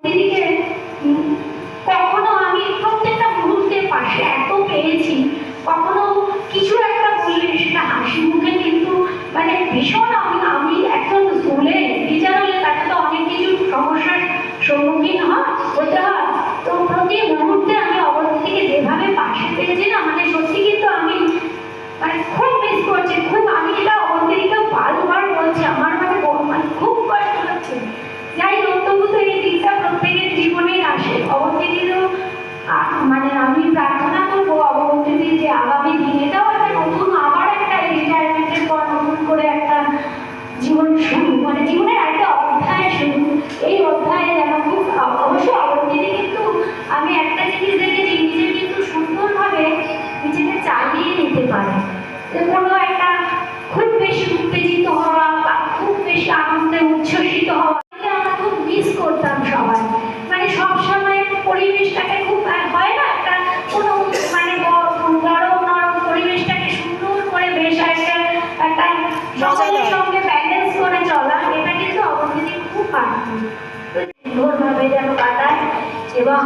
我一个人嗯 যেন কাটায় এবং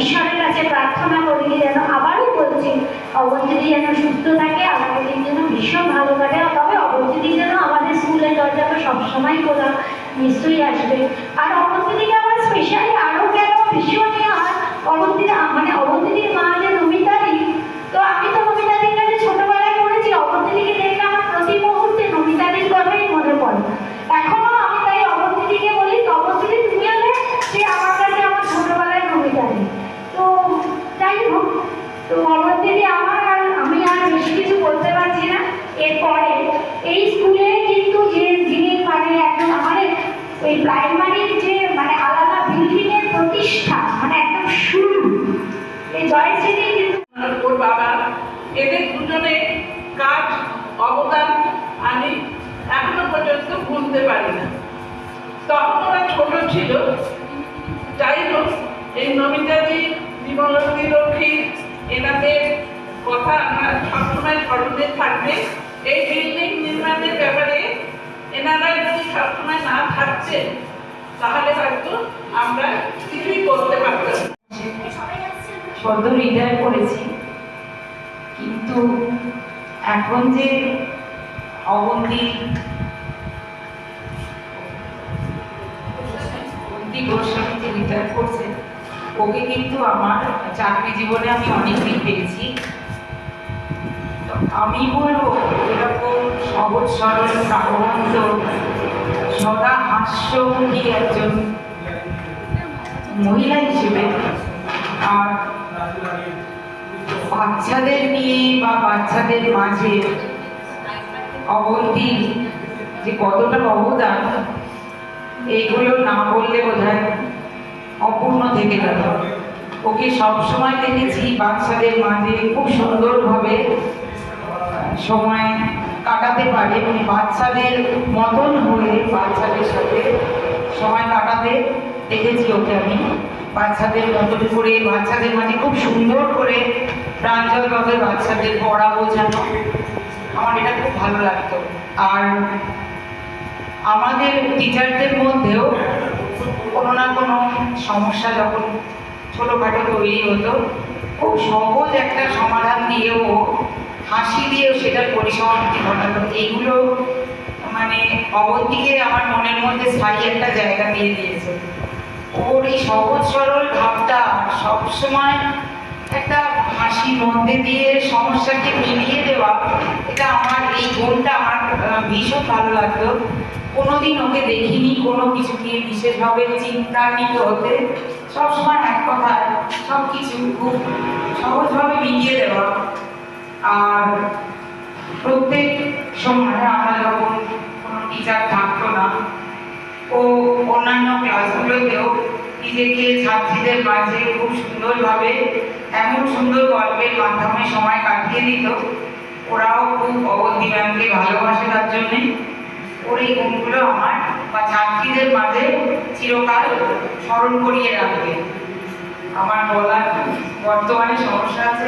ঈশ্বরের কাছে প্রার্থনা করি যেন আবারও বলছি অবস্থিতি যেন সুস্থ থাকে আগামী দিন যেন ভীষণ ভালো কাটে, তবে অবস্থিতি যেন আমাদের স্কুলের দরজাটা সবসময় খোলা, নিশ্চয়ই আসবে। আর অবস্থিতিকে আমার স্পেশালি আরও কেন ভীষণ হয় অবস্থিতি মানে অবস্থিতির মা যে নমিতাদি তো আমি তো নমিতাদির কাছে ছোটবেলায় পড়েছি অবস্থিতিকে দেখলে আমার প্রতি মুহূর্তে নমিতাদির কথাই মনে পড়ে এখনও আমি তাই অবস্থিতিকে বলি অবস্থিতি তুমি হলে সে আমার কাছে আমার ছোটবেলায় নমিতাদি তো যাই হোক তো অবস্থিতি আমার আর আমি আর বেশি কিছু বলতে পারছি না এরপরে এই স্কুলে কিন্তু যে যিনি মানে একদম আমাদের ওই প্রাইমারির যে মানে আলাদা বিল্ডিং এর প্রতিষ্ঠা মানে একদম শুরু এই জয়শ্রী কিন্তু ওর বাবা এদের দুজনে কাজ অবদান আমি পর্যন্ত ভুলতে পারি না। তখন ওরা ছোট ছিল, যাই হোক, এই নমিতাদি জীবনলক্ষ্মী লক্ষ্মী, এনাদের কথা আমার সবসময় স্মরণে থাকবে। এই বিল্ডিং নির্মাণের ব্যাপারে এনারা যদি সবসময় না থাকতেন, তাহলে হয়তো আমরা কিছুই করতে পারতাম। সদ্য রিটায়ার করেছি। কিন্তু এখন যে অবন্তি অবন্তি গোস্বামী যে রিটায়ার করছে, ওকে কিন্তু আমার চাকরি জীবনে আমি অনেকদিন পেয়েছি। আমি বলব, এরকম সহজ সরল প্রাণবন্ত সদা হাস্যমুখী একজন মহিলা হিসেবে আর বাচ্চাদের নিয়ে বা বাচ্চাদের মাঝে অবন্তির যে কতটা অবদান এইগুলো না বললে বোধ অপূর্ণ থেকে গেল ওকে সবসময় দেখেছি বাচ্চাদের মাঝে খুব সুন্দরভাবে সময় কাটাতে পারে। মানে বাচ্চাদের মতন হয়ে বাচ্চাদের সাথে সময় কাটাতে দেখেছি ওকে আমি। বাচ্চাদের মতন করে, বাচ্চাদের মাঝে খুব সুন্দর করে প্রাঞ্জলভাবে বাচ্চাদের পড়া বোঝানো আমার এটা খুব ভালো লাগতো। আর আমাদের টিচারদের মধ্যেও কোনো না কোনো সমস্যা যখন ছোটোখাটো তৈরি হতো, খুব সহজ একটা সমাধান দিয়েও হাসি দিয়েও সেটার পরিসমাপ্তি ঘটাতো। এইগুলো মানে অবন্তিকে আমার মনের মধ্যে স্থায়ী একটা জায়গা দিয়ে দিয়েছে। ওর এই সহজ সরল ভাবটা সবসময় একটা হাসির মধ্যে দিয়ে সমস্যাকে মিলিয়ে দেওয়া, এটা আমার এই গুণটা আমার ভীষণ ভালো লাগতো। কোনোদিন ওকে দেখিনি, কোনো কিছু নিয়ে বিশেষভাবে চিন্তান্বিত হতে। সবসময় এক কথায় সব কিছু খুব সহজভাবে মিলিয়ে দেওয়া। আর প্রত্যেক সময় আমরা যখন কোনো টিচার থাকতো না, ও অন্যান্য ক্লাসগুলোতেও নিজেকে ছাত্রীদের মাঝে খুব সুন্দরভাবে, এমন সুন্দর গল্পের মাধ্যমে সময় কাটিয়ে দিত। ওরাও খুব অবধি ম্যামকে ভালোবাসে তার জন্যে। ওর এই গুণগুলো আমার, বা ছাত্রীদের মাঝে চিরকাল স্মরণ করিয়ে রাখবে। আমার বলার বর্তমানে সমস্যা আছে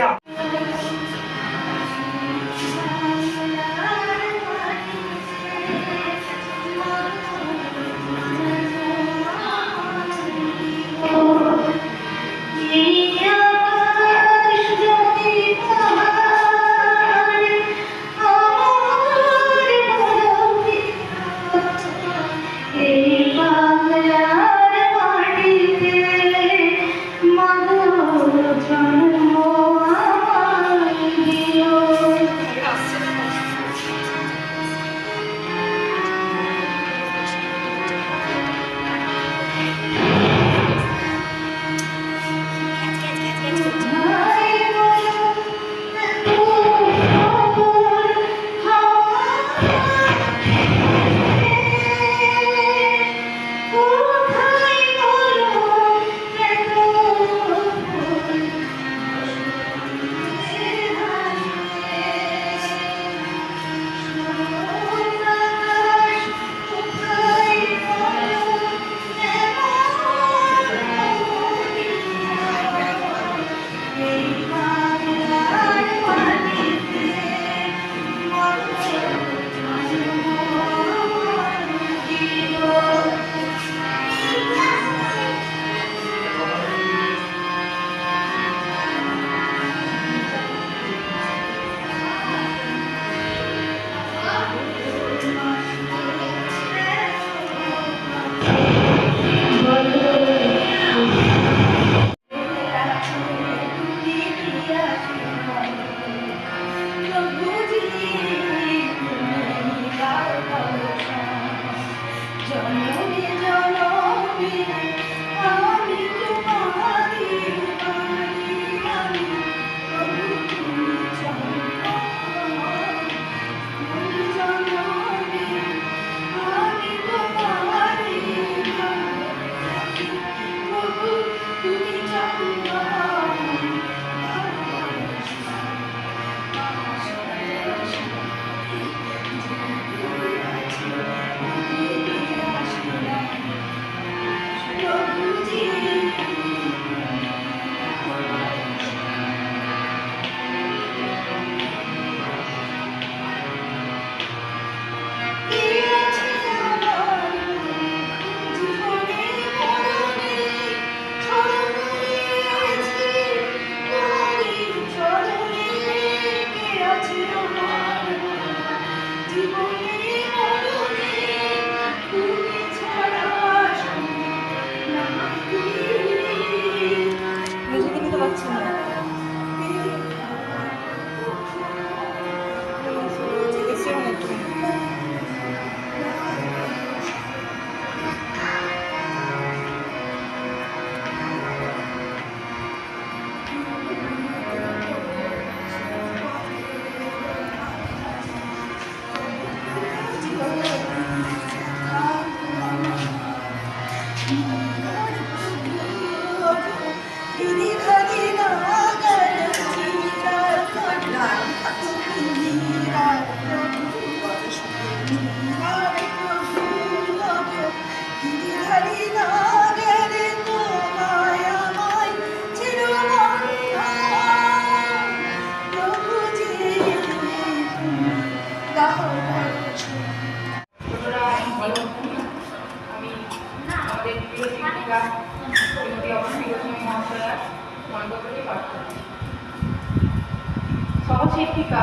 সহশিক্ষিকা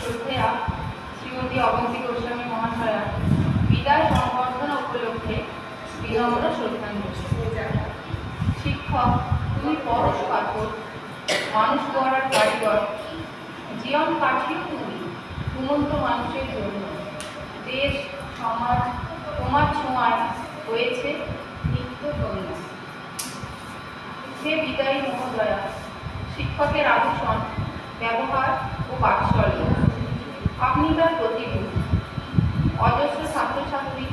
শ্রদ্ধেয়া শ্রীমতী অবন্তী গোস্বামী মহাশয়া বিদায় সংবর্ধনা উপলক্ষে বিনম্র শ্রদ্ধাঞ্জলি শিক্ষক তুমি পরশ পাথর মানুষ গড়ার কারিগর জীবন কাঠিও তুমি ঘুমন্ত মানুষের জন্য দেশ, সমাজ, তোমার ছোঁয়ায় হয়েছে নিত্য কন্যা হে বিদায়ী মহোদয়া, শিক্ষকের আদর্শন ব্যবহার ও বাৎসল্য। আপনি তার প্রতিভূ অজস্র ছাত্রছাত্রী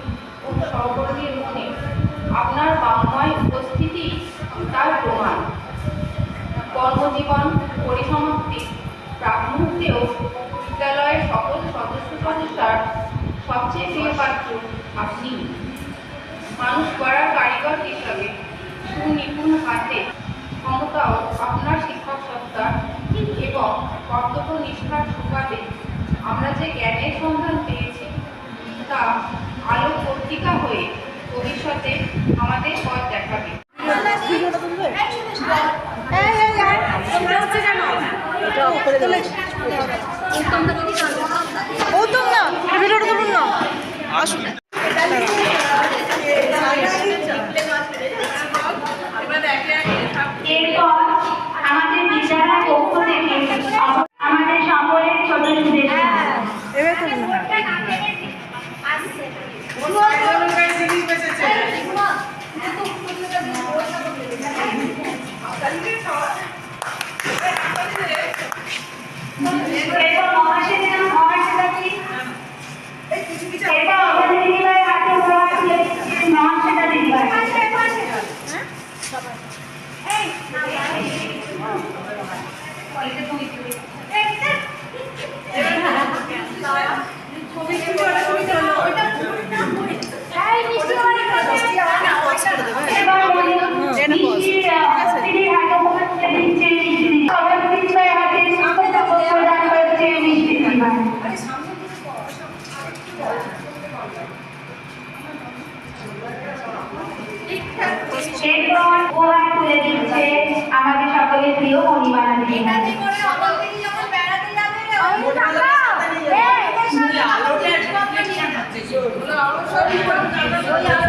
ও সহকর্মীর মনে আপনার বাংলায় উপস্থিতি তার প্রমাণ। কর্মজীবন পরিসমাপ্তি প্রাক মুহূর্তেও বিদ্যালয়ের সকল সদস্য সদস্যার সবচেয়ে প্রিয় পাত্র আপনি। মানুষ গড়ার কারিগর হিসাবে সুনিপুণ হাতে ক্ষমতাও আপনার শিক্ষক সত্তা এবং কর্তব্য নিষ্ঠার সুবাদে আমরা যে জ্ঞানের সন্ধান পেয়েছি, তা আলো পত্রিকা হয়ে ভবিষ্যতে আমাদের পথ দেখাবে। না না। আসুন। সকলের প্রিয় মণিমালা দিদিভাই এরপর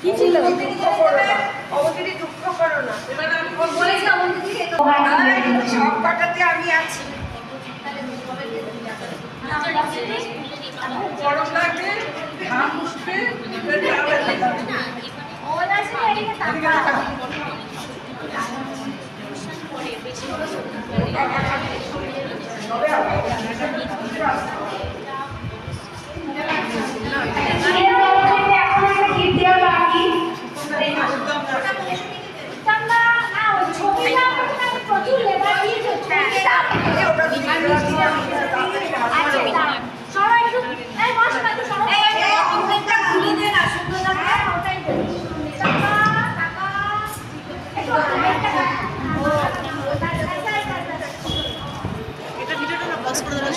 কি ছিল দুঃখ করো না এবার আমি বলব উপহার তুলে দিচ্ছে সব কটাতে আমি আছি। গরম লাগবে ঘাম উঠবে পেটে আবার এর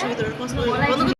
অসুবিধা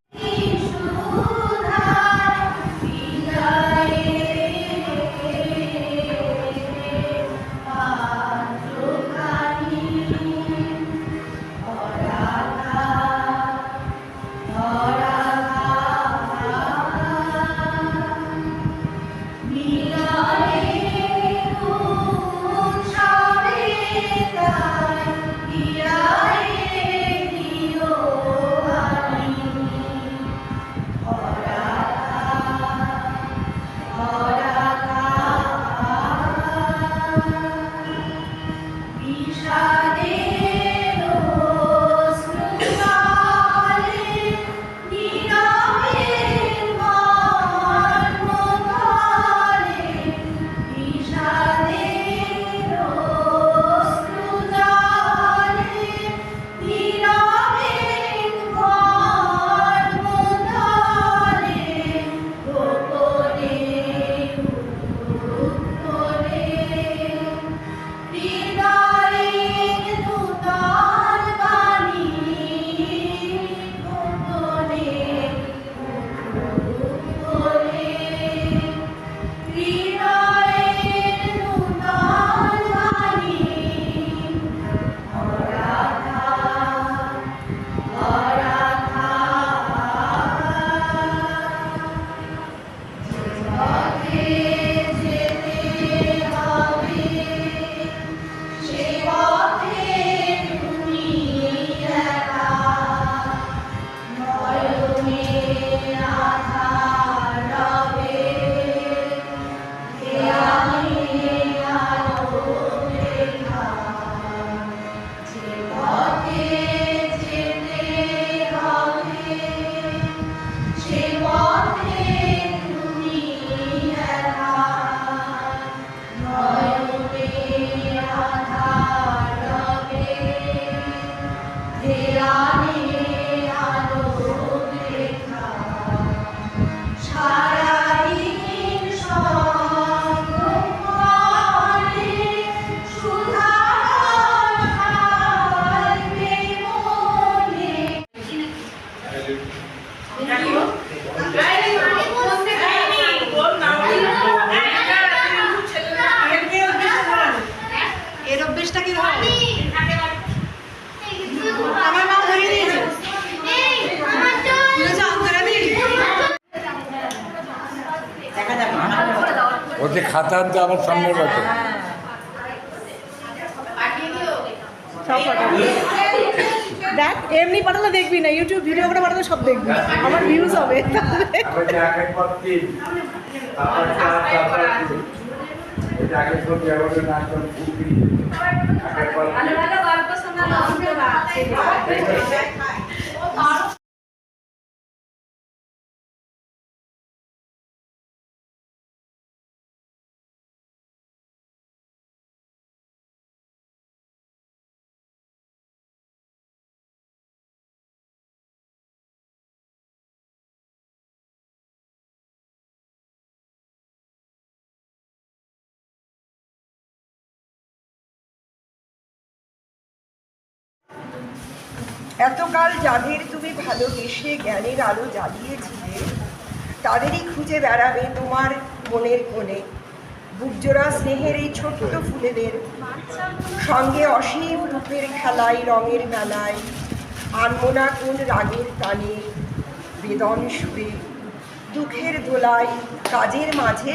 দেখবি। আমার ভিউজ হবে। আবার এতকাল যাদের তুমি ভালোবেসে জ্ঞানের আলো জ্বালিয়েছিলে, তাদেরই খুঁজে বেড়াবে তোমার মনের কোণে। বুকজোড়া স্নেহের এই ছোট্ট ফুলেদের সঙ্গে অসীম রূপের খেলায়, রঙের মেলায়, আনমোনা কোন রাগের টানে বেদন সুরে দুঃখের দোলায় কাজের মাঝে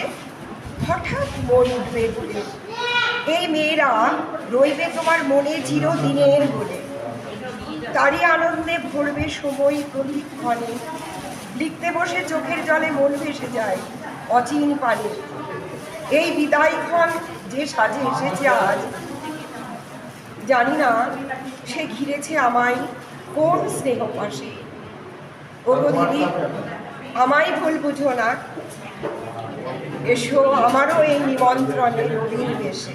হঠাৎ মন উঠবে বলে। এই মেয়েরা রইবে তোমার মনে চিরদিনের বলে। তারই আনন্দে ভরবে সময় প্রতিক্ষণে লিখতে বসে চোখের জলে মন ভেসে যায় অচিন পানে। এই বিদায়ক্ষণ যে সাজে এসেছে আজ, জানি না সে ঘিরেছে আমায় কোন স্নেহ পাশে। ও দিদি, আমায় ভুল বুঝো না। এসো আমারও এই নিমন্ত্রণে রবির বেশে